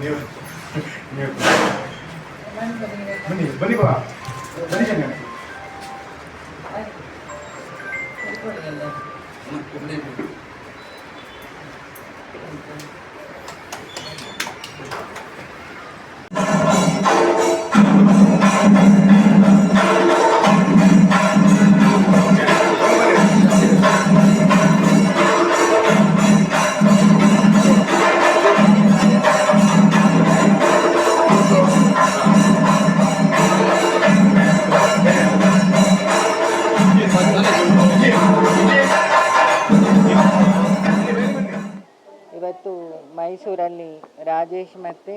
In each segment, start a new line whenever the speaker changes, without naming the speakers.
ನೀವು ನೀವು ಬನ್ನಿ ಬನ್ನಿ ಬಾ ಬನ್ನಿ Thank you.
ಇವತ್ತು ಮೈಸೂರಲ್ಲಿ ರಾಜೇಶ್ ಮತ್ತು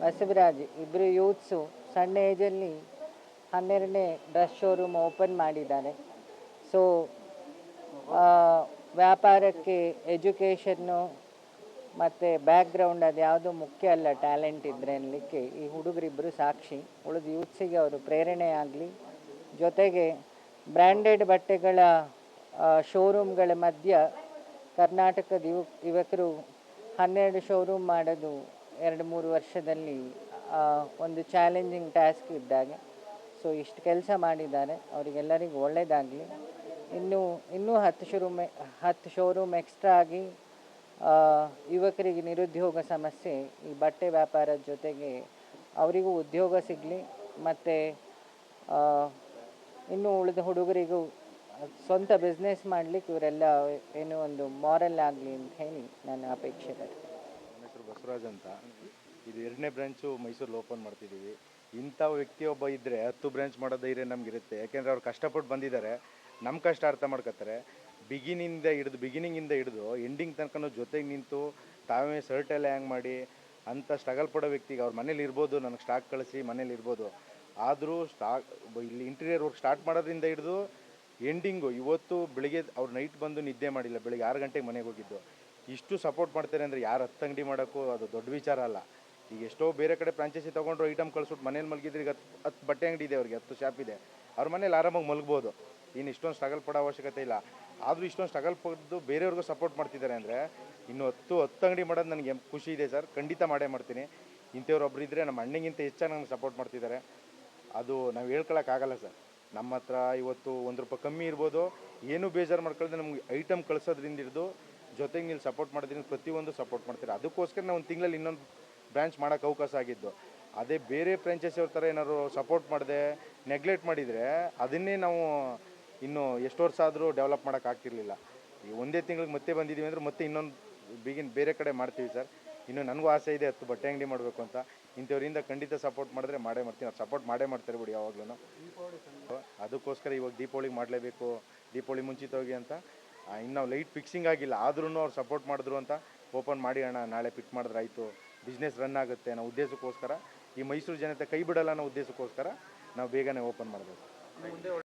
ಬಸವರಾಜ್ ಇಬ್ಬರು ಯೂತ್ಸು ಸಣ್ಣ ಏಜಲ್ಲಿ ಹನ್ನೆರಡನೇ ಡ್ರೆಸ್ ಶೋರೂಮ್ ಓಪನ್ ಮಾಡಿದ್ದಾರೆ. ಸೊ ವ್ಯಾಪಾರಕ್ಕೆ ಎಜುಕೇಷನ್ನು ಮತ್ತು ಬ್ಯಾಕ್ಗ್ರೌಂಡ್ ಅದು ಯಾವುದು ಮುಖ್ಯ ಅಲ್ಲ ಟ್ಯಾಲೆಂಟ್ ಇದ್ರೆ ಅನ್ನಲಿಕ್ಕೆ ಈ ಹುಡುಗರಿಬ್ಬರು ಸಾಕ್ಷಿ. ಉಳಿದು ಯೂತ್ಸಿಗೆ ಅವರು ಪ್ರೇರಣೆ ಆಗಲಿ. ಜೊತೆಗೆ ಬ್ರ್ಯಾಂಡೆಡ್ ಬಟ್ಟೆಗಳ ಶೋರೂಮ್ಗಳ ಮಧ್ಯ ಕರ್ನಾಟಕದ ಯುವ, ಯುವಕರು ಹನ್ನೆರಡು ಶೋರೂಮ್ ಮಾಡೋದು ಎರಡು ಮೂರು ವರ್ಷದಲ್ಲಿ ಒಂದು ಚಾಲೆಂಜಿಂಗ್ ಟಾಸ್ಕ್ ಇದ್ದಾಗೆ ಸೊ ಇಷ್ಟು ಕೆಲಸ ಮಾಡಿದ್ದಾರೆ. ಅವರಿಗೆಲ್ಲರಿಗೂ ಒಳ್ಳೆಯದಾಗಲಿ ಇನ್ನೂ ಇನ್ನೂ ಹತ್ತು ಶೋರೂಮ್ ಹತ್ತು ಶೋರೂಮ್ ಎಕ್ಸ್ಟ್ರಾ ಆಗಿ ಯುವಕರಿಗೆ ನಿರುದ್ಯೋಗ ಸಮಸ್ಯೆ, ಈ ಬಟ್ಟೆ ವ್ಯಾಪಾರದ ಜೊತೆಗೆ ಅವರಿಗೂ ಉದ್ಯೋಗ ಸಿಗಲಿ. ಮತ್ತು ಇನ್ನೂ ಉಳಿದ ಹುಡುಗರಿಗೂ ಸ್ವಂತ ಬಿಸ್ನೆಸ್ ಮಾಡ್ಲಿಕ್ಕೆ ಇವರೆಲ್ಲ ಏನೋ ಒಂದು ಮಾರಲ್ ಆಗಲಿ ಅಂತ ಹೇಳಿ ನನ್ನ ಅಪೇಕ್ಷೆ
ನನ್ನ ಹೆಸರು ಬಸವರಾಜ್ ಅಂತ. ಇದು ಎರಡನೇ ಬ್ರಾಂಚು ಮೈಸೂರಲ್ಲಿ ಓಪನ್ ಮಾಡ್ತಿದ್ದೀವಿ. ಇಂಥ ವ್ಯಕ್ತಿ ಒಬ್ಬ ಇದ್ದರೆ ಹತ್ತು ಬ್ರಾಂಚ್ ಮಾಡೋ ಧೈರ್ಯ ನಮಗಿರುತ್ತೆ. ಯಾಕೆಂದರೆ ಅವ್ರು ಕಷ್ಟಪಟ್ಟು ಬಂದಿದ್ದಾರೆ. ನಮ್ಮ ಕಷ್ಟ ಅರ್ಥ ಮಾಡ್ಕೊತಾರೆ. ಬಿಗಿನಿಂದ ಹಿಡಿದು ಬಿಗಿನಿಂಗಿಂದ ಹಿಡಿದು ಎಂಡಿಂಗ್ ತನಕ ಜೊತೆಗೆ ನಿಂತು ತಾವೇ ಶರ್ಟೆಲ್ಲ ಹ್ಯಾಂಗ್ ಮಾಡಿ, ಅಂಥ ಸ್ಟ್ರಗಲ್ ಪಡೋ ವ್ಯಕ್ತಿಗೆ ಅವ್ರ ಮನೇಲಿ ಇರ್ಬೋದು, ನನಗೆ ಸ್ಟಾಕ್ ಕಳಿಸಿ ಮನೇಲಿ ಇರ್ಬೋದು. ಆದರೂ ಸ್ಟಾಕ್ ಇಲ್ಲಿ ಇಂಟೀರಿಯರ್ ವರ್ಕ್ ಸ್ಟಾರ್ಟ್ ಮಾಡೋದ್ರಿಂದ ಹಿಡಿದು ಎಂಡಿಂಗು ಇವತ್ತು ಬೆಳಿಗ್ಗೆ ಅವ್ರು ನೈಟ್ ಬಂದು ನಿದ್ದೆ ಮಾಡಿಲ್ಲ, ಬೆಳಿಗ್ಗೆ ಆರು ಗಂಟೆಗೆ ಮನೆಗೆ ಹೋಗಿದ್ದು. ಇಷ್ಟು ಸಪೋರ್ಟ್ ಮಾಡ್ತಾರೆ ಅಂದರೆ ಯಾರು ಹತ್ತು ಅಂಗಡಿ ಮಾಡೋಕ್ಕೂ ಅದು ದೊಡ್ಡ ವಿಚಾರ ಅಲ್ಲ. ಈಗ ಎಷ್ಟೋ ಬೇರೆ ಕಡೆ ಫ್ರಾಂಚೈಸಿ ತೊಗೊಂಡ್ರು ಐಟಮ್ ಕಳ್ಸಿಬಿಟ್ಟು ಮನೇಲಿ ಮಲಗಿದ್ರೆ ಈಗ ಹತ್ತು ಹತ್ತು ಬಟ್ಟೆ ಅಂಗಡಿ ಇದೆ ಅವ್ರಿಗೆ, ಹತ್ತು ಶಾಪ್ ಇದೆ. ಅವ್ರ ಮನೇಲಿ ಆರಾಮಾಗಿ ಮಲಗ್ಬೋದು. ಇನ್ನು ಇಷ್ಟೊಂದು ಸ್ಟ್ರಗಲ್ ಪಡೋ ಅವಶ್ಯಕತೆ ಇಲ್ಲ. ಆದರೂ ಇಷ್ಟೊಂದು ಸ್ಟ್ರಗಲ್ ಪಡೆದು ಬೇರೆಯವ್ರಿಗೂ ಸಪೋರ್ಟ್ ಮಾಡ್ತಿದ್ದಾರೆ ಅಂದರೆ ಇನ್ನು ಹತ್ತು ಹತ್ತು ಅಂಗಡಿ ಮಾಡೋದು ನನಗೆ ಖುಷಿ ಇದೆ ಸರ್. ಖಂಡಿತ ಮಾಡೇ ಮಾಡ್ತೀನಿ. ಇಂಥವ್ರೊಬ್ರು ಇದ್ದರೆ ನಮ್ಮ ಅಣ್ಣಗಿಂತ ಹೆಚ್ಚಾಗಿ ನಂಗೆ ಸಪೋರ್ಟ್ ಮಾಡ್ತಿದ್ದಾರೆ. ಅದು ನಾವು ಹೇಳ್ಕೊಳಕ್ಕಾಗಲ್ಲ ಸರ್. ನಮ್ಮ ಹತ್ರ ಇವತ್ತು ಒಂದು ರೂಪಾಯಿ ಕಮ್ಮಿ ಇರ್ಬೋದು. ಏನೂ ಬೇಜಾರು ಮಾಡ್ಕೊಳ್ಳದೆ ನಮ್ಗೆ ಐಟಮ್ ಕಳಿಸೋದ್ರಿಂದ ಹಿಡಿದು ಜೊತೆಗೆ ನೀವು ಸಪೋರ್ಟ್ ಮಾಡಿದ್ರಿಂದ ಪ್ರತಿಯೊಂದು ಸಪೋರ್ಟ್ ಮಾಡ್ತೀರಾ. ಅದಕ್ಕೋಸ್ಕರ ನಾವು ಒಂದು ತಿಂಗಳಲ್ಲಿ ಇನ್ನೊಂದು ಬ್ರ್ಯಾಂಚ್ ಮಾಡೋಕ್ಕೆ ಅವಕಾಶ ಆಗಿದ್ದು. ಅದೇ ಬೇರೆ ಫ್ರಾಂಚೈಸಿ ಅವ್ರ ಥರ ಏನಾದ್ರು ಸಪೋರ್ಟ್ ಮಾಡದೆ ನೆಗ್ಲೆಕ್ಟ್ ಮಾಡಿದರೆ ಅದನ್ನೇ ನಾವು ಇನ್ನು ಎಷ್ಟು ವರ್ಷ ಆದರೂ ಡೆವಲಪ್ ಮಾಡೋಕ್ಕಾಗ್ತಿರ್ಲಿಲ್ಲ ಈ ಒಂದೇ ತಿಂಗ್ಳಿಗೆ ಮತ್ತೆ ಬಂದಿದ್ದೀವಿ ಅಂದರೆ ಮತ್ತೆ ಇನ್ನೊಂದು ಬಿಗಿನ್ ಬೇರೆ ಕಡೆ ಮಾಡ್ತೀವಿ ಸರ್. ಇನ್ನು ನನಗೂ ಆಸೆ ಇದೆ ಹತ್ತು ಬಟ್ಟೆ ಅಂಗಡಿ ಮಾಡಬೇಕು ಅಂತ. ಇಂಥವ್ರಿಂದ ಖಂಡಿತ ಸಪೋರ್ಟ್ ಮಾಡಿದ್ರೆ ಮಾಡೇ ಮಾಡ್ತೀನಿ. ಅವ್ರು ಸಪೋರ್ಟ್ ಮಾಡೇ ಮಾಡ್ತಾರೆ ಬಿಡಿ ಯಾವಾಗಲೂ ಅದಕ್ಕೋಸ್ಕರ ಇವಾಗ ದೀಪಾವಳಿಗೆ ಮಾಡಲೇಬೇಕು. ದೀಪಾವಳಿ ಮುಂಚಿತವಾಗಿ ಅಂತ. ಇನ್ನು ನಾವು ಲೈಟ್ ಫಿಕ್ಸಿಂಗ್ ಆಗಿಲ್ಲ. ಆದ್ರೂ ಅವ್ರು ಸಪೋರ್ಟ್ ಮಾಡಿದ್ರು ಅಂತ ಓಪನ್ ಮಾಡಿ ಅಣ್ಣ, ನಾಳೆ ಪಿಕ್ ಮಾಡಿದ್ರೆ ಆಯಿತು. ಬಿಸ್ನೆಸ್ ರನ್ ಆಗುತ್ತೆ ಅನ್ನೋ ಉದ್ದೇಶಕ್ಕೋಸ್ಕರ ಈ ಮೈಸೂರು ಜನತೆ ಕೈ ಬಿಡಲ್ಲ ಅನ್ನೋ ಉದ್ದೇಶಕ್ಕೋಸ್ಕರ ನಾವು ಬೇಗನೆ ಓಪನ್ ಮಾಡಬೇಕು